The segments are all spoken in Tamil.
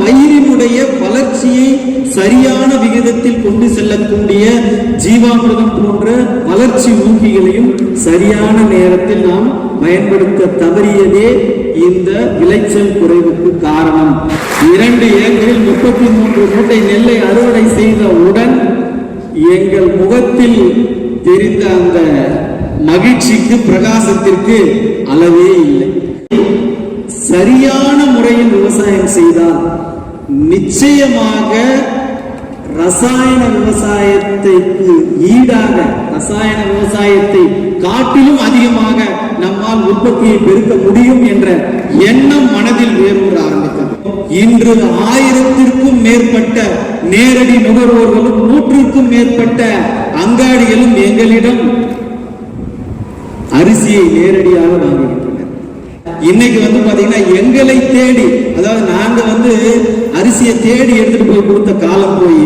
பயிரினுடைய வளர்ச்சியை சரியான விகிதத்தில் கொண்டு செல்லக்கூடிய ஜீவாமிரதம் போன்ற வளர்ச்சி ஊக்கிகளையும் சரியான நேரத்தில் நாம் பயன்படுத்த தவறியதே இந்த விளைச்சல் குறைவுக்கு காரணம். இரண்டு ஏக்கரில் முப்பத்தி மூன்று மூட்டை நெல்லை அறுவடை செய்தவுடன் எங்கள் முகத்தில் தெரிந்த அந்த மகிழ்ச்சிக்கு பிரகாசத்திற்கு அளவே இல்லை. சரியான முறையில் விவசாயம் செய்தால் நிச்சயமாக ரசாயன விவசாயத்திற்கு ஈடாக ரசாயன விவசாயத்தை காட்டிலும் அதிகமாக நம்மால் உற்பத்தியை பெருக்க முடியும் என்ற எண்ணம் மனதில் வேரூர ஆரம்பித்தது. இன்று ஆயிரத்திற்கும் மேற்பட்ட நேரடி நுகர்வோர்களும் நூற்றுக்கும் மேற்பட்ட அங்காடிகளும் எங்களிடம் அரிசியை நேரடியாக வாங்குகின்றனர். இன்னைக்கு வந்து பாத்தீங்கன்னா எங்களை தேடி அதாவது நாங்க வந்து அரிசியை தேடி எடுத்துட்டு போய் கொடுத்த காலம் போய்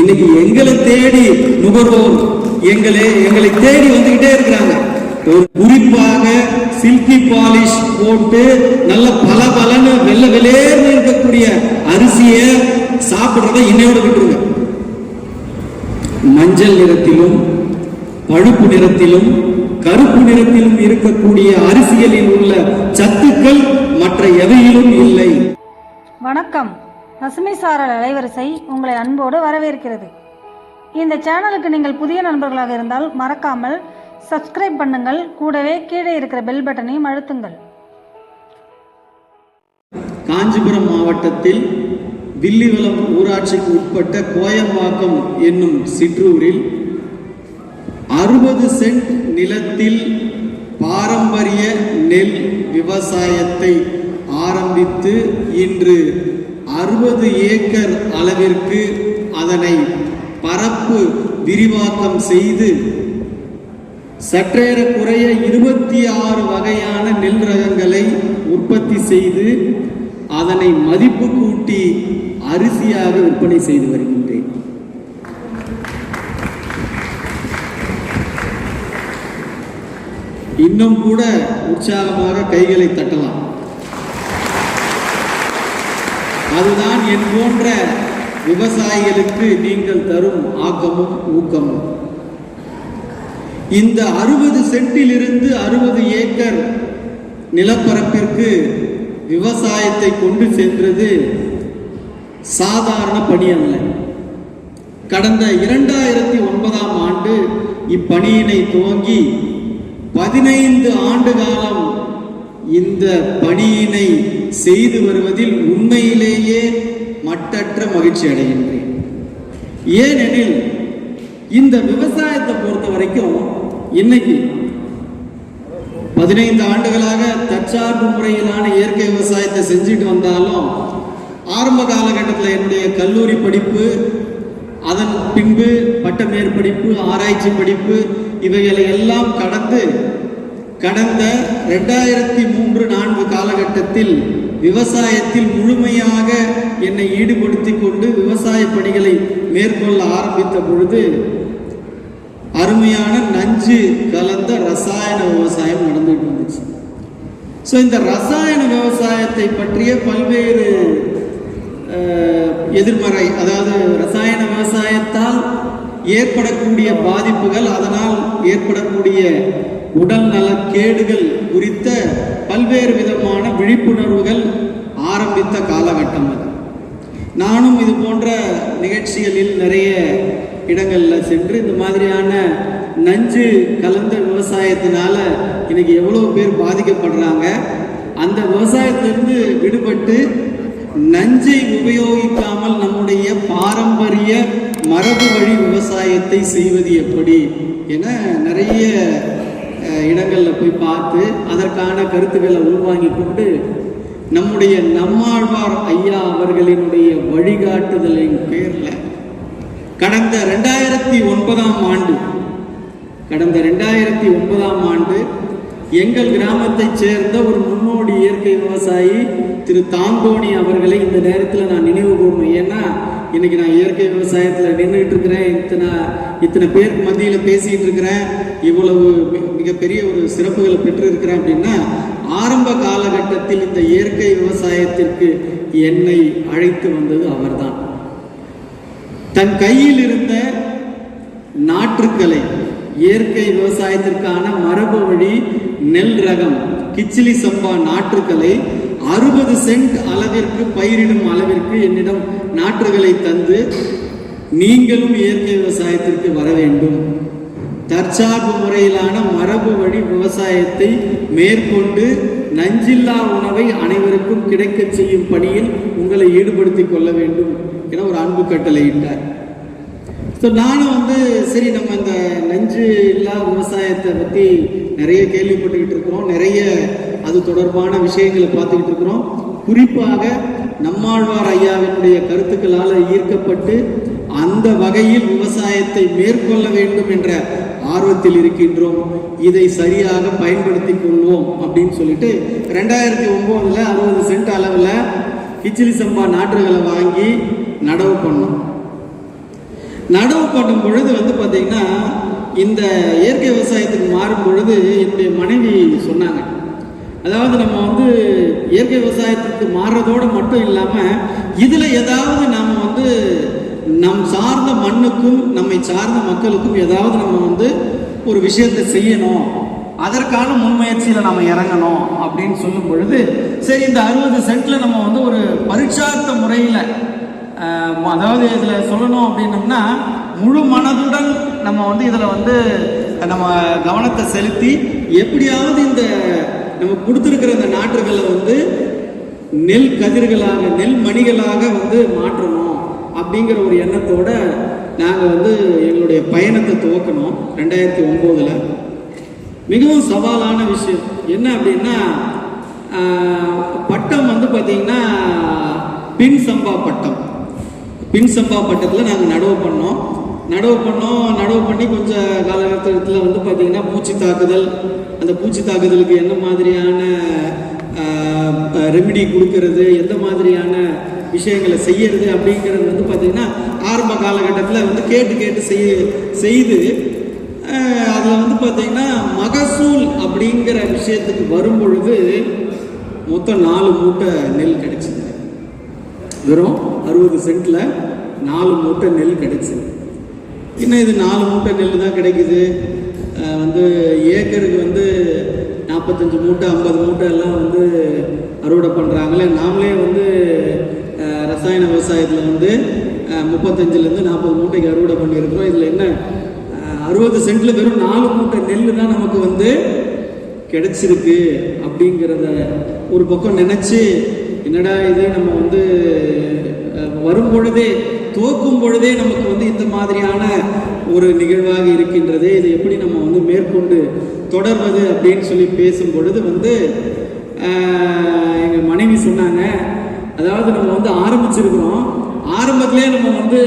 இன்னைக்கு எங்களை தேடி நுகர்வோர் எங்களை எங்களை தேடி வந்துகிட்டே இருக்கிறாங்க. ஒரு குறிப்பாக சில்கி பாலிஷ் போட்டு நல்ல பல பலன்னு வெள்ள வெளியேறு இருக்கக்கூடிய அரிசியை சாப்பிடுறத இன்னையோட விட்டுருங்க. மஞ்சள் நிறத்திலும் பழுப்பு நிறத்திலும் கருப்பு நிறத்திலும் இருக்கக்கூடிய அரிசிகளில் உள்ள சத்துக்கள் மற்ற எவையிலும் இல்லை. வணக்கம். பசுமை சாரல் அலைவரிசை உங்களை அன்போடு வரவேற்கிறது. இந்த சேனலுக்கு நீங்கள் புதிய நண்பர்களாக இருந்தால் மறக்காமல் சப்ஸ்கிரைப் பண்ணுங்கள். கூடவே கீழே இருக்கிற பெல் பட்டனையும் அழுத்துங்கள். காஞ்சிபுரம் மாவட்டத்தில் வில்லிவலம் ஊராட்சிக்கு உட்பட்ட கோயம்பாக்கம் என்னும் சிற்றூரில் அறுபது சென்ட் நிலத்தில் பாரம்பரிய நெல் விவசாயத்தை ஆரம்பித்து இன்று அறுபது ஏக்கர் அளவிற்கு அதனை பரப்பு விரிவாக்கம் செய்து சற்றேற குறைய இருபத்தி ஆறு வகையான நெல் ரகங்களை உற்பத்தி செய்து அதனை மதிப்பு கூட்டி அரிசியாக விற்பனை செய்து வருகிறது இன்னும் கூட உற்சாகமாக கைகளை தட்டலாம். அதுதான் என் போன்ற விவசாயிகளுக்கு நீங்கள் தரும் ஆக்கமும் ஊக்கமும். இந்த அறுபது சென்டில் இருந்து அறுபது ஏக்கர் நிலப்பரப்பிற்கு விவசாயத்தை கொண்டு சென்றது சாதாரண பணி அல்ல. கடந்த இரண்டாயிரத்தி ஒன்பதாம் ஆண்டு இப்பணியினை துவங்கி பதினைந்து ஆண்டு காலம் இந்த பணியினை செய்து வருவதில் உண்மையிலேயே மட்டற்ற மகிழ்ச்சி அடைகின்றேன். ஏனெனில் இந்த விவசாயத்தை பொறுத்த வரைக்கும் இன்னைக்கு பதினைந்து ஆண்டுகளாக தற்சார்பு முறையிலான இயற்கை விவசாயத்தை செஞ்சுட்டு வந்தாலும் ஆரம்ப காலகட்டத்தில் என்னுடைய கல்லூரி படிப்பு அதன் பின்பு பட்ட மேற்படிப்பு ஆராய்ச்சி படிப்பு இவைகளை எல்லாம் கடந்து கடந்த ரெண்டாயிரத்தி மூன்று நான்கு காலகட்டத்தில் விவசாயத்தில் முழுமையாக என்னை ஈடுபடுத்தி கொண்டு விவசாய பணிகளை மேற்கொள்ள ஆரம்பித்த பொழுது அருமையான நஞ்சு கலந்த ரசாயன விவசாயம் நடந்துட்டு இருந்துச்சு ஸோ இந்த ரசாயன விவசாயத்தை பற்றிய பல்வேறு எதிர்மறை அதாவது ரசாயன விவசாயத்தால் ஏற்படக்கூடிய பாதிப்புகள் அதனால் ஏற்படக்கூடிய உடல் நலக்கேடுகள் குறித்த பல்வேறு விதமான விழிப்புணர்வுகள் ஆரம்பித்த காலகட்டம் அது. நானும் இது போன்ற நிகழ்ச்சிகளில் நிறைய இடங்களில் சென்று இந்த மாதிரியான நஞ்சு கலந்த விவசாயத்தினால இன்னைக்கு எவ்வளோ பேர் பாதிக்கப்படுறாங்க. அந்த விவசாயத்திலிருந்து விடுபட்டு நஞ்சை உபயோகிக்காமல் நம்முடைய பாரம்பரிய மரபு வழி விவசாயத்தை செய்வது எப்படி என நிறைய இடங்களில் போய் பார்த்து அதற்கான கருத்துக்களை உள்வாங்கி கொண்டு நம்முடைய நம்மாழ்வார் ஐயா அவர்களினுடைய வழிகாட்டுதலின் பேரில் கடந்த ரெண்டாயிரத்தி ஒன்பதாம் ஆண்டு கடந்த ரெண்டாயிரத்தி ஒன்பதாம் ஆண்டு எங்கள் கிராமத்தைச் சேர்ந்த ஒரு முன்னோடி இயற்கை விவசாயி திரு தாங்கோணி அவர்களை இந்த நேரத்தில் நான் நினைவு கூறணும் ஏன்னா இன்னைக்கு நான் இயற்கை விவசாயத்தில் நின்றுட்டு இருக்கிறேன். இத்தனை இத்தனை பேருக்கு மத்தியில் பேசிட்டு இருக்கிறேன். இவ்வளவு மிகப்பெரிய ஒரு சிறப்புகளை பெற்று இருக்கிறேன் அப்படின்னா ஆரம்ப காலகட்டத்தில் இந்த இயற்கை விவசாயத்திற்கு என்னை அழைத்து வந்தது அவர்தான். தன் கையில் இருந்த நாற்றுக்களை இயற்கை விவசாயத்திற்கான மரபு வழி நெல் ரகம் கிச்சிலி சம்பா நாற்றுக்களை அறுபது சென்ட் அளவிற்கு பயிரிடும் அளவிற்கு என்னிடம் நாற்றுகளை தந்து நீங்களும் இயற்கை விவசாயத்திற்கு வர வேண்டும். தற்சார்பு முறையிலான மரபு வழி விவசாயத்தை மேற்கொண்டு நஞ்சில்லா உணவை அனைவருக்கும் கிடைக்க செய்யும் பணியில் உங்களை ஈடுபடுத்திக் கொள்ள வேண்டும் என ஒரு அன்பு கட்டளையிட்டார். ஸோ நானும் வந்து சரி நம்ம இந்த நஞ்சு இல்லா விவசாயத்தை பற்றி நிறைய கேள்விப்பட்டுக்கிட்டு இருக்கிறோம். நிறைய அது தொடர்பான விஷயங்களை பார்த்துக்கிட்டு இருக்கிறோம். குறிப்பாக நம்மாழ்வார் ஐயாவினுடைய கருத்துக்களால் ஈர்க்கப்பட்டு அந்த வகையில் விவசாயத்தை மேற்கொள்ள வேண்டும் என்ற ஆர்வத்தில் இருக்கின்றோம். இதை சரியாக பயன்படுத்தி கொள்வோம் அப்படின்னு சொல்லிட்டு ரெண்டாயிரத்தி ஒம்போதுல அறுபது சென்ட் அளவில் கிச்சிலி சம்பா நாற்றுகளை வாங்கி நடவு பண்ணோம். நடவு பண்ணும் பொழுது வந்து பார்த்தீங்கன்னா இந்த இயற்கை விவசாயத்துக்கு மாறும் பொழுது என்னுடைய மனைவி சொன்னாங்க அதாவது நம்ம வந்து இயற்கை விவசாயத்துக்கு மாறுறதோடு மட்டும் இல்லாமல் இதில் ஏதாவது நாம் வந்து நம் சார்ந்த மண்ணுக்கும் நம்மை சார்ந்த மக்களுக்கும் ஏதாவது நம்ம வந்து ஒரு விஷயத்தை செய்யணும். அதற்கான முன்முயற்சியில் நம்ம இறங்கணும் அப்படின்னு சொல்லும் பொழுது சரி இந்த அறுபது சென்ட்ல நம்ம வந்து ஒரு பரீட்சார்த்த முறையில் அதாவது இதில் சொல்லணும் அப்படின்னம்னா முழு மனதுடன் நம்ம வந்து இதில் வந்து நம்ம கவனத்தை செலுத்தி எப்படியாவது இந்த நம்ம கொடுத்துருக்கிற இந்த நாற்றுகளை வந்து நெல் கதிர்களாக நெல் மணிகளாக வந்து மாற்றணும் அப்படிங்கிற ஒரு எண்ணத்தோட நாங்கள் வந்து எங்களுடைய பயணத்தை துவக்கணும் ரெண்டாயிரத்தி ஒம்போதில். மிகவும் சவாலான விஷயம். என்ன அப்படின்னா பட்டம் வந்து பார்த்திங்கன்னா பின் சம்பா பட்டம். பின் சம்பா பட்டத்தில் நாங்கள் நடவு பண்ணோம். நடவு பண்ணோம். நடவு பண்ணி கொஞ்சம் காலகட்டத்தில் வந்து பார்த்தீங்கன்னா பூச்சி தாக்குதல் அந்த பூச்சி தாக்குதலுக்கு என்ன மாதிரியான ரெமிடி கொடுக்கறது எந்த மாதிரியான விஷயங்களை செய்யறது அப்படிங்கிறது வந்து பார்த்தீங்கன்னா ஆரம்ப காலகட்டத்தில் வந்து கேட்டு கேட்டு செய்ய செய்து அதில் வந்து பார்த்தீங்கன்னா மகசூல் அப்படிங்கிற விஷயத்துக்கு வரும் பொழுது மொத்தம் நாலு மூட்டை நெல் கிடைச்சிது. வெறும் அறுபது சென்ட்டில் நாலு மூட்டை நெல் கிடைச்சிது. இன்னும் இது நாலு மூட்டை நெல் தான் கிடைக்குது வந்து ஏக்கருக்கு வந்து நாற்பத்தஞ்சு மூட்டை ஐம்பது மூட்டை எல்லாம் வந்து அறுவடை பண்ணுறாங்களே நாமளே வந்து ரசாயன விவசாயத்தில் வந்து முப்பத்தஞ்சுலேருந்து நாற்பது மூட்டைக்கு அறுவடை பண்ணியிருக்கிறோம். இதில் என்ன அறுபது சென்ட்ல வெறும் நாலு மூட்டை நெல் தான் நமக்கு வந்து கிடைச்சிருக்கு அப்படிங்கிறத ஒரு பக்கம் நினச்சி என்னடா இது நம்ம வந்து வரும் பொழுதே துவக்கும் பொழுதே நமக்கு வந்து இந்த மாதிரியான ஒரு நிகழ்வாக இருக்கின்றது. இதை எப்படி நம்ம வந்து மேற்கொண்டு தொடர்வது அப்படின்னு சொல்லி பேசும் பொழுது வந்து எங்கள் மனைவி சொன்னாங்க அதாவது நம்ம வந்து ஆரம்பிச்சிருக்கிறோம். ஆரம்பத்திலே நம்ம வந்து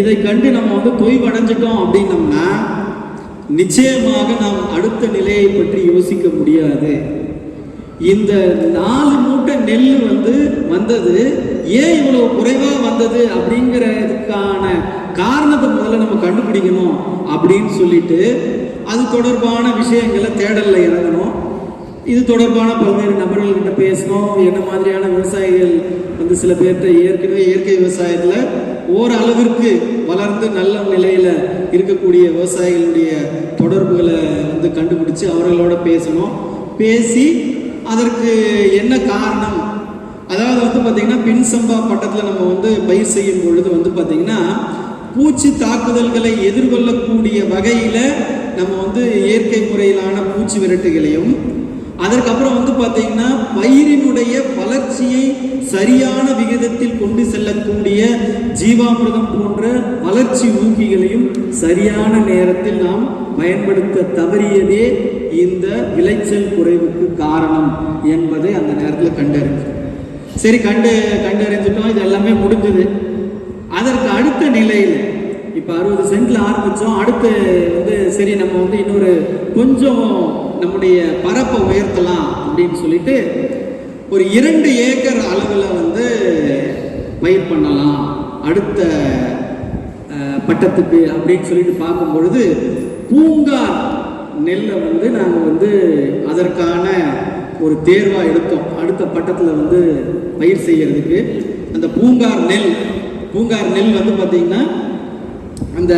இதை கண்டு நம்ம வந்து தொய்வடைஞ்சிட்டோம் அப்படின்னம்னா நிச்சயமாக நாம் அடுத்த நிலையை பற்றி யோசிக்க முடியாது. இந்த நாலு மூட்டை நெல் வந்து வந்தது ஏன் இவ்வளவு குறைவா வந்தது அப்படிங்கிறதுக்கான காரணத்தை முதல்ல நம்ம கண்டுபிடிக்கணும் அப்படின்னு சொல்லிட்டு அது தொடர்பான விஷயங்களை தேடல்ல இறங்கணும். இது தொடர்பான பல்வேறு நபர்கள்கிட்ட பேசணும். என்ன மாதிரியான விவசாயிகள் வந்து சில பேர்கிட்ட ஏற்கனவே இயற்கை விவசாயத்தில் ஓரளவிற்கு வளர்ந்து நல்ல நிலையில் இருக்கக்கூடிய விவசாயிகளுடைய தொடர்புகளை வந்து கண்டுபிடிச்சு அவர்களோட பேசணும். பேசி அதற்கு என்ன காரணம் அதாவது வந்து பார்த்திங்கன்னா பின் சம்பா பட்டத்தில் நம்ம வந்து பயிர் செய்யும் பொழுது வந்து பார்த்திங்கன்னா பூச்சி தாக்குதல்களை எதிர்கொள்ளக்கூடிய வகையில் நம்ம வந்து இயற்கை முறையிலான பூச்சி விரட்டுகளையும் அதற்கப்புறம் வந்து பார்த்தீங்கன்னா பயிரினுடைய வளர்ச்சியை சரியான விகிதத்தில் கொண்டு செல்லக்கூடிய ஜீவாமிர்தம் போன்ற வளர்ச்சி ஊக்கிகளையும் சரியான நேரத்தில் நாம் பயன்படுத்த தவறியதே இந்த விளைச்சல் குறைவுக்கு காரணம் என்பதை அந்த நேரத்தில் கண்டறிஞ்சோம் சரி கண்டு கண்டறிஞ்சிட்டோம் இது எல்லாமே முடிஞ்சது. அதற்கு அடுத்த நிலையில் இப்போ அறுபது சென்ட்ல ஆரம்பித்தோம் அடுத்து வந்து சரி நம்ம வந்து இன்னொரு கொஞ்சம் நம்முடைய பரப்பை உயர்த்தலாம் அப்படின்னு சொல்லிட்டு ஒரு இரண்டு ஏக்கர் அளவில் வந்து பயிர் பண்ணலாம். அடுத்த பட்டத்துக்கு அப்படின்னு சொல்லிட்டு பார்க்கும் பொழுது பூங்கார் நெல்லை வந்து நாங்கள் வந்து அதற்கான ஒரு தேர்வாக எடுத்தோம். அடுத்த பட்டத்தில் வந்து பயிர் செய்கிறதுக்கு அந்த பூங்கார் நெல் பூங்கார் நெல் வந்து பார்த்திங்கன்னா அந்த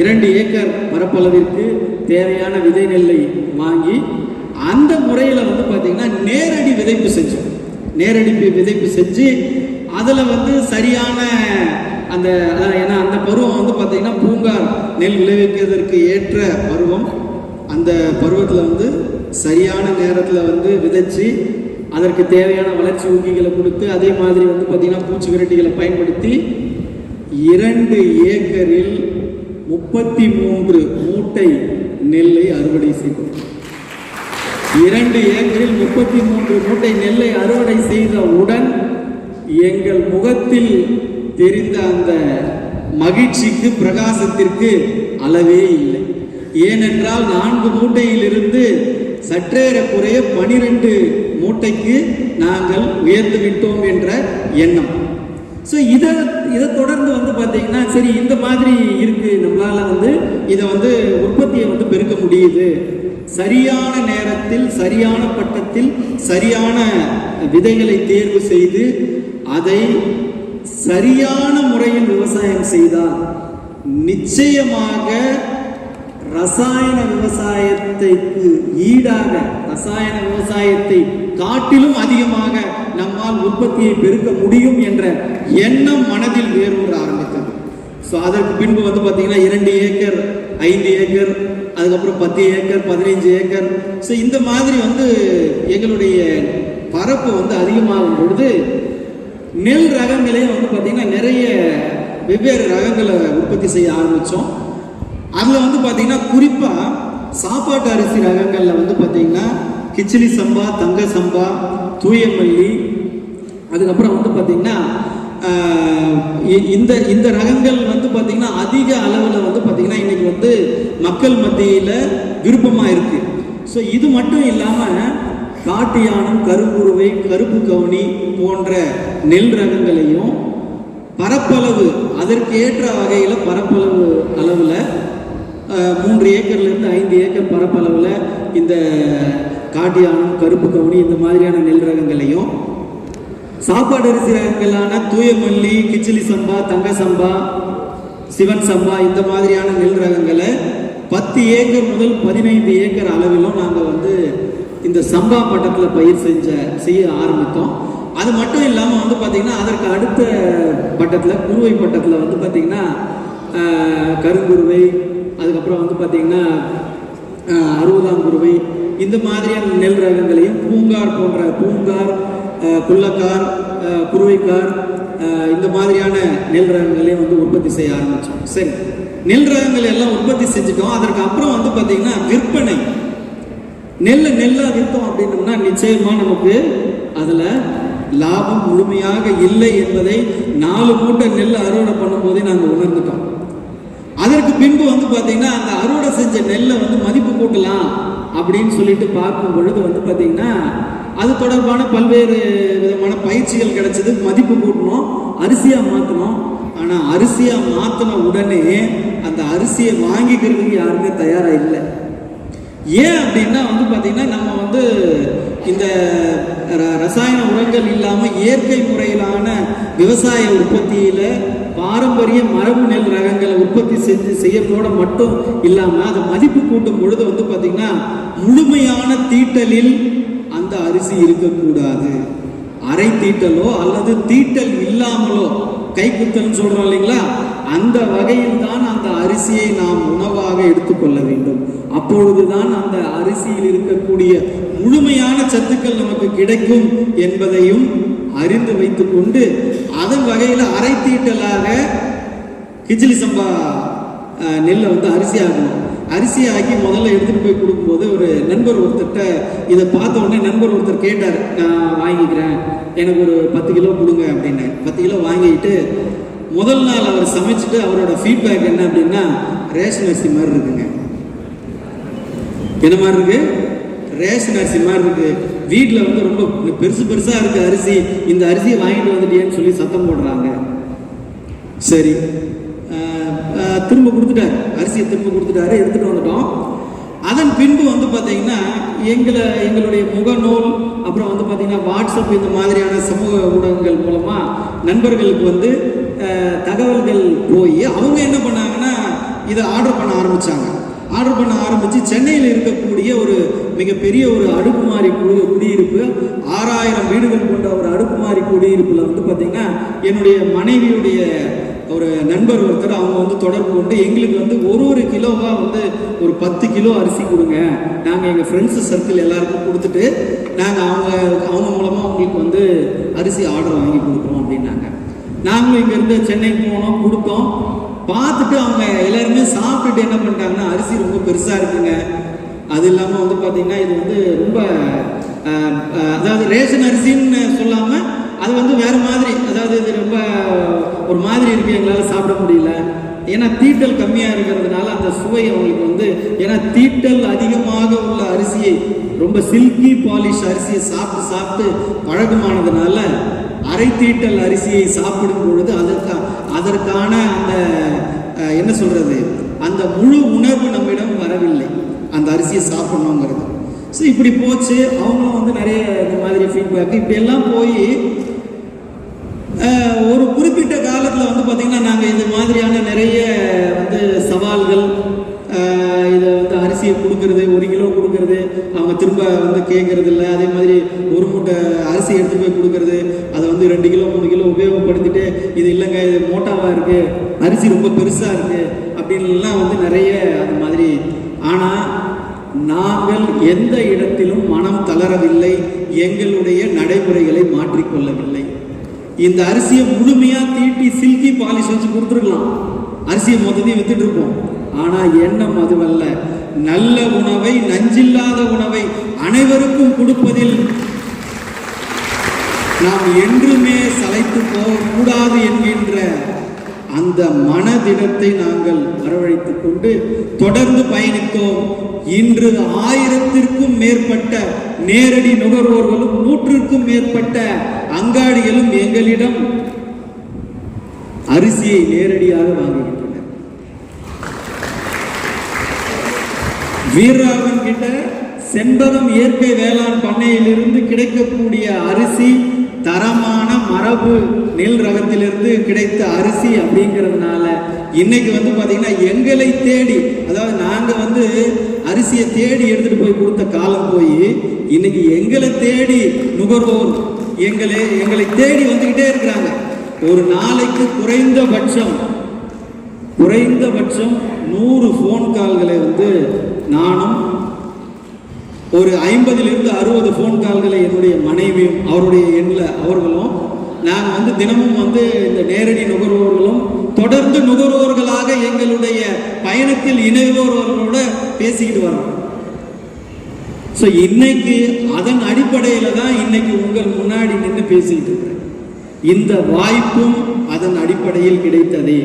இரண்டு ஏக்கர் பரப்பளவிற்கு தேவையான விதை நெல்லை வாங்கி அந்த முறையில் வந்து பார்த்திங்கன்னா நேரடி விதைப்பு செஞ்சோம் நேரடி விதைப்பு செஞ்சு அதில் வந்து சரியான அந்த அதான் ஏன்னா அந்த பருவம் வந்து பார்த்திங்கன்னா பூங்கார் நெல் விளைவிக்கிறதற்கு ஏற்ற பருவம். அந்த பருவத்தில் வந்து சரியான நேரத்தில் வந்து விதைச்சு அதற்கு தேவையான வளர்ச்சி ஊக்கிகளை கொடுத்து அதே மாதிரி வந்து பார்த்திங்கன்னா பூச்சி விரட்டிகளை பயன்படுத்தி இரண்டு ஏக்கரில் முப்பத்தி மூன்று மூட்டை நெல்லை அறுவடை செய்தோம். இரண்டு ஏக்கரில் முப்பத்தி மூன்று மூட்டை நெல்லை அறுவடை செய்தவுடன் எங்கள் முகத்தில் தெரிந்த அந்த மகிழ்ச்சிக்கு பிரகாசத்திற்கு அளவே இல்லை. ஏனென்றால் நான்கு மூட்டையிலிருந்து சற்றேற குறைய பனிரெண்டு மூட்டைக்கு நாங்கள் உயர்ந்து விட்டோம் என்ற எண்ணம். ஸோ இதை இதை தொடர்ந்து வந்து பார்த்தீங்கன்னா சரி இந்த மாதிரி இருக்குது நம்மளால் வந்து இதை வந்து உற்பத்தியை வந்து பெருக்க முடியுது. சரியான நேரத்தில் சரியான பட்டத்தில் சரியான விதைகளை தேர்வு செய்து அதை சரியான முறையில் விவசாயம் செய்தால் நிச்சயமாக ரசாயன விவசாயத்திற்கு ஈடாக ரசாயன விவசாயத்தை காட்டிலும் அதிகமாக நம்மால் உற்பத்தியை பெருக்க முடியும் என்ற எண்ணம் மனதில் வேரூர ஆரம்பித்தது. ஸோ அதற்கு பின்பு வந்து பார்த்தீங்கன்னா இரண்டு ஏக்கர் ஐந்து ஏக்கர் அதுக்கப்புறம் பத்து ஏக்கர் பதினைஞ்சு ஏக்கர். ஸோ இந்த மாதிரி வந்து எங்களுடைய பரப்பு வந்து அதிகமாகும் பொழுது நெல் ரகங்களையும் வந்து பார்த்தீங்கன்னா நிறைய வெவ்வேறு ரகங்களை உற்பத்தி செய்ய ஆரம்பித்தோம். அதில் வந்து பார்த்தீங்கன்னா குறிப்பாக சாப்பாட்டு அரிசி ரகங்களில் வந்து பார்த்தீங்கன்னா கிச்சிலி சம்பா தங்க சம்பா தூயமல்லி அதுக்கப்புறம் வந்து பார்த்தீங்கன்னா இ- இந்த இந்த ரகங்கள் வந்து பார்த்திங்கன்னா அதிக அளவில் வந்து பார்த்திங்கன்னா இன்றைக்கி வந்து மக்கள் மத்தியில் விருப்பமாக இருக்குது ஸோ இது மட்டும் இல்லாமல் காட்டு யானம் கருங்குருவை கருப்பு கவுனி போன்ற நெல் ரகங்களையும் பரப்பளவு அதற்கு ஏற்ற வகையில் பரப்பளவு அளவில் மூன்று ஏக்கர்லேருந்து ஐந்து ஏக்கர் பரப்பளவில் இந்த காட்டியானம் கருப்பு கவுனி இந்த மாதிரியான நெல் ரகங்களையும் சாப்பாடு அரிசி ரகங்களான தூயமல்லி கிச்சிலி சம்பா தங்க சம்பா சிவன் சம்பா இந்த மாதிரியான நெல் ரகங்களை பத்து ஏக்கர் முதல் பதினைந்து ஏக்கர் அளவிலும் நாங்கள் வந்து இந்த சம்பா பட்டத்தில் பயிர் செஞ்ச செய்ய ஆரம்பித்தோம். அது மட்டும் இல்லாமல் வந்து பார்த்திங்கன்னா அதற்கு அடுத்த பட்டத்தில் குருவை பட்டத்தில் வந்து பார்த்திங்கன்னா கருங்குருவை அதுக்கப்புறம் வந்து பார்த்திங்கன்னா அறுபதாம் குருவை இந்த மாதிரியான நெல் ரகங்களையும் பூங்கார் போன்ற பூங்கார் குள்ளக்கார் குருவைக்கார் இந்த மாதிரியான நெல் ரகங்களையும் வந்து உற்பத்தி செய்ய ஆரம்பித்தோம் சரி. நெல் ரகங்கள் எல்லாம் உற்பத்தி செஞ்சுட்டோம். அதற்கு அப்புறம் வந்து பார்த்திங்கன்னா விற்பனை. நெல்லை நெல்லாக விற்போம் அப்படின்னோம்னா நிச்சயமாக நமக்கு அதில் லாபம் முழுமையாக இல்லை என்பதை நாலு மூட்டை நெல் அறுவடை பண்ணும்போதே நாங்கள் உணர்ந்துட்டோம். அதற்கு பின்பு வந்து பார்த்தீங்கன்னா அந்த அறுவடை செஞ்ச நெல்லை வந்து மதிப்பு கூட்டலாம் அப்படின்னு சொல்லிட்டு பார்க்கும் பொழுது வந்து பார்த்தீங்கன்னா அது தொடர்பான பல்வேறு விதமான பயிற்சிகள் கிடைச்சது. மதிப்பு கூட்டணும் அரிசியாக மாற்றணும் ஆனால் அரிசியாக மாற்றின உடனே அந்த அரிசியை வாங்கிக்கிறதுக்கு யாருமே தயாராக இல்லை. ஏன் அப்படின்னா வந்து பார்த்தீங்கன்னா நம்ம வந்து இந்த ர- ரசாயன உரங்கள் இல்லாமல் இயற்கை முறையிலான விவசாய உற்பத்தியில் பாரம்பரிய மரபு நெல் ரகங்கள் உற்பத்தி செஞ்சு செய்யறதோட மட்டும் இல்லாமல் அதை மதிப்பு கூட்டும் பொழுது வந்து பார்த்தீங்கன்னா முழுமையான தீட்டலில் அந்த அரிசி இருக்கக்கூடாது. அரை தீட்டலோ அல்லது தீட்டல் இல்லாமலோ கைக்குத்தல்னு சொல்றோம் இல்லைங்களா? அந்த வகையில் தான் அந்த அரிசியை நாம் உணவாக எடுத்துக்கொள்ள வேண்டும். அப்பொழுதுதான் அந்த அரிசியில் இருக்கக்கூடிய முழுமையான சத்துக்கள் நமக்கு கிடைக்கும் என்பதையும் அறிந்து வைத்துக்கொண்டு அதன் வகையில் அரை தீட்டலாக கிச்சிலி சம்பா நெல்லை வந்து அரிசி ஆகணும். அரிசி ஆக்கி முதல்ல எடுத்துகிட்டு போய் கொடுக்கும்போது ஒரு நண்பர் ஒருத்தர்கிட்ட இதை பார்த்த உடனே நண்பர் ஒருத்தர் கேட்டார் நான் வாங்கிக்கிறேன். எனக்கு ஒரு பத்து கிலோ கொடுங்க அப்படின்னு பத்து கிலோ வாங்கிட்டு முதல் நாள் அவர் சமைச்சிட்டு அவரோட ஃபீட்பேக் என்ன அப்படின்னா ரேஷன் அரிசி மாதிரி இருக்குங்க. என்ன மாதிரி இருக்கு? ரேஷன் அரிசி மாதிரி இருக்கு. வீட்டில் வந்து ரொம்ப பெருசு பெருசாக இருக்கு அரிசி. இந்த அரிசியை வாங்கிட்டு வந்துட்டியேன்னு சொல்லி சத்தம் போடுறாங்க. சரி. திரும்ப கொடுத்துட்டாரு. அரிசியை திரும்ப கொடுத்துட்டாரு எடுத்துட்டு வந்துட்டோம். அதன் பின்பு வந்து பார்த்தீங்கன்னா எங்களை எங்களுடைய முகநூல் அப்புறம் வந்து பார்த்தீங்கன்னா வாட்ஸ்அப் இந்த மாதிரியான சமூக ஊடகங்கள் மூலமாக நண்பர்களுக்கு வந்து தகவல்கள் போய் அவங்க என்ன பண்ணாங்கன்னா இதை ஆர்டர் பண்ண ஆரம்பிச்சாங்க. ஆர்டர் பண்ண ஆரம்பித்து சென்னையில் இருக்கக்கூடிய ஒரு மிகப்பெரிய ஒரு அடுக்குமாடி குடி குடியிருப்பு ஆறாயிரம் வீடுகள் கொண்ட ஒரு அடுக்குமாடி குடியிருப்பில் வந்து பார்த்திங்கன்னா என்னுடைய மனைவியுடைய ஒரு நண்பர் ஒருத்தர் அவங்க வந்து தொடர்பு கொண்டு எங்களுக்கு வந்து ஒரு ஒரு கிலோவாக வந்து ஒரு பத்து கிலோ அரிசி கொடுங்க. நாங்கள் எங்கள் ஃப்ரெண்ட்ஸு சர்க்கிள் எல்லாருக்கும் கொடுத்துட்டு நாங்கள் அவங்க அவங்க மூலமாக அவங்களுக்கு வந்து அரிசி ஆர்டர் வாங்கி கொடுக்குறோம் அப்படின்னாங்க. நாங்களும் இங்கேருந்து சென்னைக்கு போனோம் கொடுத்தோம். பார்த்துட்டு அவங்க எல்லாருமே சாப்பிட்டுட்டு என்ன பண்ணிட்டாங்கன்னா அரிசி ரொம்ப பெருசாக இருக்குங்க. அது இல்லாமல் வந்து பார்த்தீங்கன்னா இது வந்து ரொம்ப அதாவது ரேஷன் அரிசின்னு சொல்லாமல் அது வந்து வேற மாதிரி. அதாவது இது ரொம்ப ஒரு மாதிரி இருக்கு எங்களால் சாப்பிட முடியல. ஏன்னா தீட்டல் கம்மியாக இருக்கிறதுனால அந்த சுவை அவங்களுக்கு வந்து ஏன்னா தீட்டல் அதிகமாக உள்ள அரிசியை ரொம்ப சில்கி பாலிஷ் அரிசியை சாப்பிட்டு சாப்பிட்டு பழக்கமானதுனால அரை தீட்டல் அரிசியை சாப்பிடும் பொழுது அதற்கு அதற்கான அந்த என்ன சொல்றது அந்த முழு உணர்வு நம்மிடம் வரவில்லை அந்த அரிசியை சாப்பிடணுங்கிறது. ஸோ இப்படி போச்சு. அவங்களும் வந்து நிறைய இந்த மாதிரி ஃபீட்பேக் இப்படியெல்லாம் போய் அஹ், ஒரு குறிப்பிட்ட காலத்தில் வந்து பார்த்திங்கன்னா நாங்கள் இந்த மாதிரியான நிறைய வந்து சவால்கள் இதை வந்து அரிசியை கொடுக்கறது ஒரு கிலோ கொடுக்கறது அவங்க திரும்ப வந்து கேட்கறது இல்லை அதே மாதிரி ஒரு மூட்டை அரிசி எடுத்து போய் கொடுக்கறது அதை வந்து ரெண்டு கிலோ மூணு கிலோ உபயோகப்படுத்திட்டு இது இல்லைங்க இது மோட்டாவாக இருக்குது அரிசி ரொம்ப பெருசாக இருக்குது அப்படின்லாம் வந்து நிறைய அந்த மாதிரி. ஆனால் நாங்கள் எந்த இந்த அரிசியை முழுமையா தீட்டி சில்கி பாலிஷ் வச்சு கொடுத்துருக்கலாம். அரிசியை மொத்தத்தையும் வித்துட்டு இருப்போம். ஆனா எண்ணம் அதுவல்ல நல்ல உணவை நஞ்சில்லாத உணவை அனைவருக்கும் கொடுப்பதில் நாம் என்றுமே சளைத்து போகக்கூடாது என்கின்ற அந்த மனதிடத்தை நாங்கள் வரவழைத்துக் கொண்டு தொடர்ந்து பயணித்தோம். இன்று ஆயிரத்திற்கும் மேற்பட்ட நேரடி நுகர்வோர்களும் நூற்றுக்கும் மேற்பட்ட அங்காடிகளும் எங்களிடம் அரிசியை நேரடியாக வாங்குகின்றனர். வீரராகவன் கிட்ட செண்பகம் இயற்கை வேளாண் பண்ணையிலிருந்து கிடைக்கக்கூடிய அரிசி தரமான மரபு நெல் ரகத்திலிருந்து கிடைத்த அரிசி அப்படிங்கிறதுனால இன்னைக்கு வந்து பார்த்தீங்கன்னா எங்களை தேடி அதாவது நாங்கள் வந்து அரிசியை தேடி எடுத்துட்டு போய் கொடுத்த காலம் போய் இன்னைக்கு எங்களை தேடி நுகர்வோர் எங்களை எங்களை தேடி வந்துக்கிட்டே இருக்கிறாங்க. ஒரு நாளைக்கு குறைந்தபட்சம் குறைந்தபட்சம் நூறு ஃபோன் கால்களை வந்து நானும் ஒரு ஐம்பதிலிருந்து அறுபது ஃபோன் கால்களை என்னுடைய மனைவியும் அவருடைய எண்ணில் அவர்களும் நாங்கள் வந்து தினமும் வந்து இந்த நேரடி நுகர்வோர்களும் தொடர்ந்து நுகர்வோர்களாக எங்களுடைய பயணத்தில் இணைவோர்களோட பேசிக்கிட்டு வரோம் ஸோ இன்னைக்கு அதன் அடிப்படையில் தான் இன்னைக்கு உங்கள் முன்னாடி நின்று பேசிக்கிட்டு இருக்கிறேன். இந்த வாய்ப்பும் அதன் அடிப்படையில் கிடைத்தது.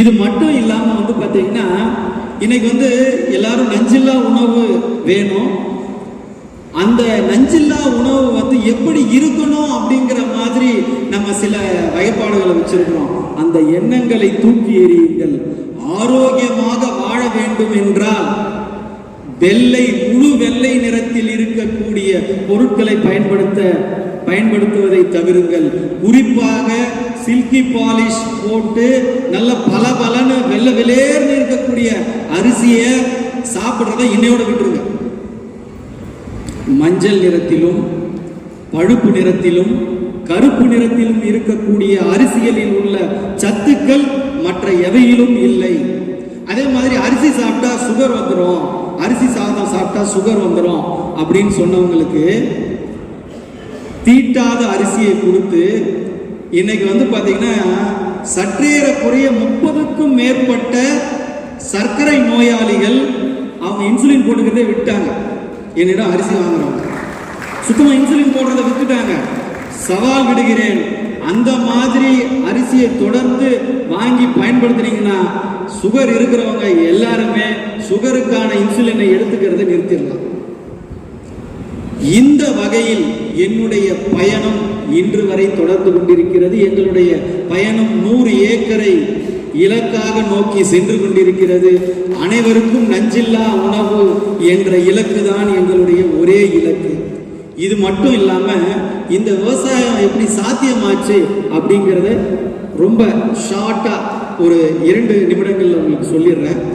இது மட்டும் இல்லாமல் வந்து பார்த்தீங்கன்னா இன்னைக்கு வந்து எல்லாரும் நஞ்சில்லா உணவு வேணும். அந்த நஞ்சில்லா உணவு வந்து எப்படி இருக்கணும் அப்படிங்கிற மாதிரி நம்ம சில வகைப்பாடுகளை வச்சிருக்கிறோம். அந்த எண்ணங்களை தூக்கி எறியுங்கள். ஆரோக்கியமாக வாழ வேண்டும் என்றால் வெள்ளை முழு வெள்ளை நிறத்தில் இருக்கக்கூடிய பொருட்களை பயன்படுத்த பயன்படுத்துவதை தவிருங்கள். குறிப்பாக சில்கி பாலிஷ் போட்டு நல்ல பல பலன்னு வெள்ளை வெளியேர்னு இருக்கக்கூடிய அரிசியை சாப்பிட்றத இன்னையோட விட்டுருங்க. மஞ்சள் நிறத்திலும் பழுப்பு நிறத்திலும் கருப்பு நிறத்திலும் இருக்கக்கூடிய அரிசிகளில் உள்ள சத்துக்கள் மற்ற எவையிலும் இல்லை. அதே மாதிரி அரிசி சாப்பிட்டா சுகர் வந்துடும் அரிசி சாதம் சாப்பிட்டா சுகர் வந்துடும் அப்படின்னு சொன்னவங்களுக்கு தீட்டாத அரிசியை கொடுத்து இன்னைக்கு வந்து பார்த்தீங்கன்னா சற்றேறக்குறைய முப்பதுக்கும் மேற்பட்ட சர்க்கரை நோயாளிகள் அவங்க இன்சுலின் போட்டுக்கிறதே விட்டாங்க. என்னிடம் அரிசி வாங்குறவங்க. சுத்தமாக இன்சுலின் போடுறதை விட்டுட்டாங்க சவால் விடுகிறேன். அந்த மாதிரி அரிசியை தொடர்ந்து வாங்கி பயன்படுத்துனீங்கன்னா சுகர் இருக்கிறவங்க எல்லாருமே சுகருக்கான இன்சுலினை எடுத்துக்கிறதை நிறுத்திடலாம். இந்த வகையில் என்னுடைய பயணம் இன்று வரை தொடர்ந்து கொண்டிருக்கிறது. எங்களுடைய பயணம் நூறு ஏக்கரை இலக்காக நோக்கி சென்று கொண்டிருக்கிறது. அனைவருக்கும் நஞ்சில்லா உணவு என்ற இலக்கு தான் எங்களுடைய ஒரே இலக்கு. இது மட்டும் இல்லாமல் இந்த விவசாயம் எப்படி சாத்தியமாச்சு அப்படிங்கிறத ரொம்ப ஷார்ட்டாக ஒரு இரண்டு நிமிடங்களில் உங்களுக்கு சொல்லிடுறேன்.